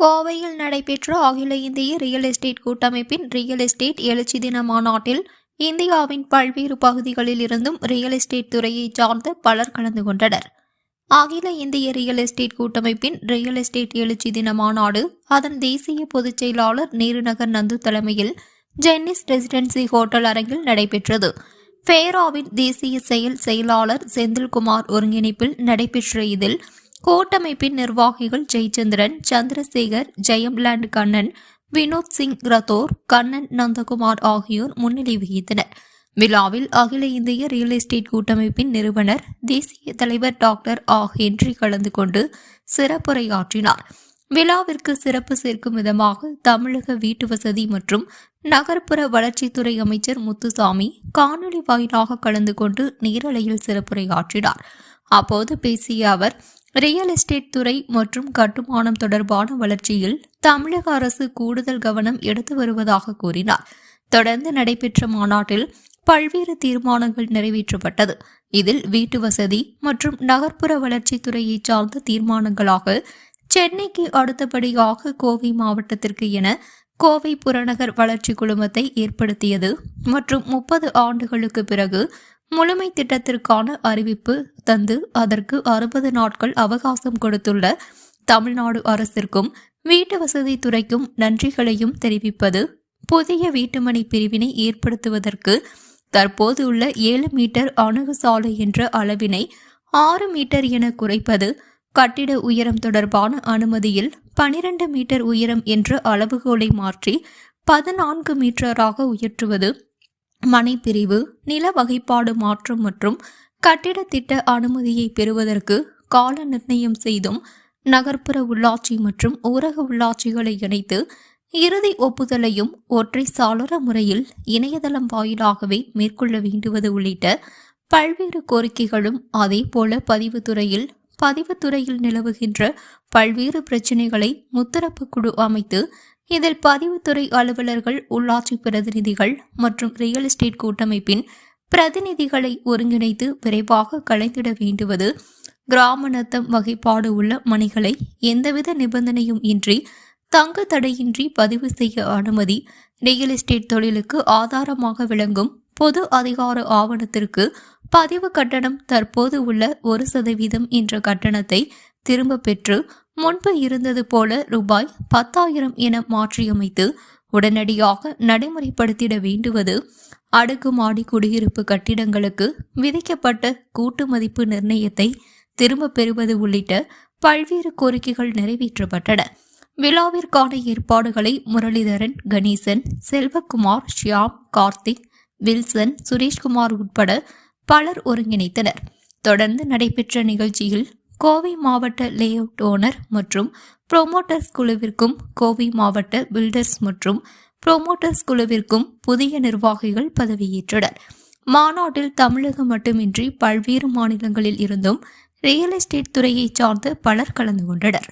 கோவையில் நடைபெற்ற அகில இந்திய ரியல் எஸ்டேட் கூட்டமைப்பின் ரியல் எஸ்டேட் எழுச்சி தின மாநாட்டில் இந்தியாவின் பல்வேறு பகுதிகளில் இருந்தும் ரியல் எஸ்டேட் துறையை சார்ந்த பலர் கலந்து கொண்டனர். அகில இந்திய ரியல் எஸ்டேட் கூட்டமைப்பின் ரியல் எஸ்டேட் எழுச்சி தின மாநாடு அதன் தேசிய பொதுச் செயலாளர் நேருநகர் நந்து தலைமையில் ஜென்னிஸ் ரெசிடென்சி ஹோட்டல் அரங்கில் நடைபெற்றது. ஃபேராவின் தேசிய செயல் செயலாளர் செந்தில்குமார் ஒருங்கிணைப்பில் நடைபெற்ற இதில் கூட்டமைப்பின் நிர்வாகிகள் ஜெயச்சந்திரன் சந்திரசேகர் ஜெயம்லாண்ட் கண்ணன் வினோத் சிங் ரத்தோர் கண்ணன் நந்தகுமார் ஆகியோர் முன்னிலை வகித்தனர். விழாவில் அகில இந்திய ரியல் எஸ்டேட் கூட்டமைப்பின் நிறுவனர் தேசிய தலைவர் டாக்டர் ஆ. ஹென்றி கலந்து கொண்டு சிறப்புரையாற்றினார். விழாவிற்கு சிறப்பு சேர்க்கும் விதமாக தமிழக வீட்டு வசதி மற்றும் நகர்ப்புற வளர்ச்சித்துறை அமைச்சர் முத்துசாமி காணொலி வாயிலாக கலந்து கொண்டு நேரலையில் சிறப்புரையாற்றினார். அப்போது பேசிய அவர் ரியல் எஸ்டேட் துறை மற்றும் கட்டுமானம் தொடர்பான வளர்ச்சியில் தமிழக அரசு கூடுதல் கவனம் எடுத்து வருவதாக கூறினார். தொடர்ந்து நடைபெற்ற மாநாட்டில் பல்வேறு தீர்மானங்கள் நிறைவேற்றப்பட்டது. இதில் வீட்டு வசதி மற்றும் நகர்ப்புற வளர்ச்சித்துறையை சார்ந்த தீர்மானங்களாக சென்னைக்கு அடுத்தபடியாக கோவை மாவட்டத்திற்கு என கோவை புறநகர் வளர்ச்சி குழுமத்தை ஏற்படுத்தியது மற்றும் முப்பது ஆண்டுகளுக்கு பிறகு முழுமை திட்டத்திற்கான அறிவிப்பு தந்து அதற்கு அறுபது நாட்கள் அவகாசம் கொடுத்துள்ள தமிழ்நாடு அரசிற்கும் வீட்டு வசதி துறைக்கும் நன்றிகளையும் தெரிவிப்பது புதிய வீட்டுமனை பிரிவினை ஏற்படுத்துவதற்கு தற்போது உள்ள ஏழு மீட்டர் அணுகு சாலை என்ற அளவினை ஆறு மீட்டர் என குறைப்பது கட்டிட உயரம் தொடர்பான அனுமதியில் பனிரெண்டு மீட்டர் உயரம் என்ற அளவுகோலை மாற்றி பதினான்கு மீட்டராக உயர்த்துவது மனைப்பிரிவு நில வகைப்பாடு மாற்றம் மற்றும் கட்டிட திட்ட அனுமதியை பெறுவதற்கு கால நிர்ணயம் செய்தும் நகர்ப்புற உள்ளாட்சி மற்றும் ஊரக உள்ளாட்சிகளை இணைத்து இறுதி ஒப்புதலையும் ஒற்றை சாளர முறையில் இணையதளம் வாயிலாகவே மேற்கொள்ள வேண்டுவது உள்ளிட்ட பல்வேறு கோரிக்கைகளும் அதேபோல பதிவுத்துறையில் பதிவுத்துறையில் நிலவுகின்ற பல்வேறு பிரச்சினைகளை முத்தரப்பு குழு அமைத்து இதில் பதிவுத்துறை அலுவலர்கள் உள்ளாட்சி பிரதிநிதிகள் மற்றும் ரியல் எஸ்டேட் கூட்டமைப்பின் பிரதிநிதிகளை ஒருங்கிணைத்து விரைவாக கலைந்திட வேண்டுவது கிராம நத்தம் வகைப்பாடு உள்ள மனைகளை எந்தவித நிபந்தனையும் இன்றி தங்க தடையின்றி பதிவு செய்ய அனுமதி ரியல் எஸ்டேட் தொழிலுக்கு ஆதாரமாக விளங்கும் பொது அதிகார ஆவணத்திற்கு பதிவு கட்டணம் தற்போது உள்ள ஒரு சதவீதம் என்ற கட்டணத்தை திரும்ப பெற்று முன்பு இருந்தது போல ரூபாய் பத்தாயிரம் என மாற்றியமைத்து உடனடியாக நடைமுறைப்படுத்திட வேண்டுவது அடுக்குமாடி குடியிருப்பு கட்டிடங்களுக்கு விதிக்கப்பட்ட கூட்டு மதிப்பு நிர்ணயத்தை திரும்ப பெறுவது உள்ளிட்ட பல்வேறு கோரிக்கைகள் நிறைவேற்றப்பட்டன. விழாவிற்கான ஏற்பாடுகளை முரளிதரன் கணேசன் செல்வகுமார் ஷியாம் கார்த்திக் வில்சன் சுரேஷ்குமார் உட்பட பலர் ஒருங்கிணைத்தனர். தொடர்ந்து நடைபெற்ற நிகழ்ச்சியில் கோவை மாவட்ட லேஅவுட் ஓனர் மற்றும் ப்ரொமோட்டர்ஸ் குழுவிற்கும் கோவை மாவட்ட பில்டர்ஸ் மற்றும் ப்ரொமோட்டர்ஸ் குழுவிற்கும் புதிய நிர்வாகிகள் பதவியேற்றனர். மாநாட்டில் தமிழகம் மட்டுமின்றி பல்வேறு மாநிலங்களில் இருந்தும் ரியல் எஸ்டேட் துறையை சார்ந்த பலர் கலந்து கொண்டனர்.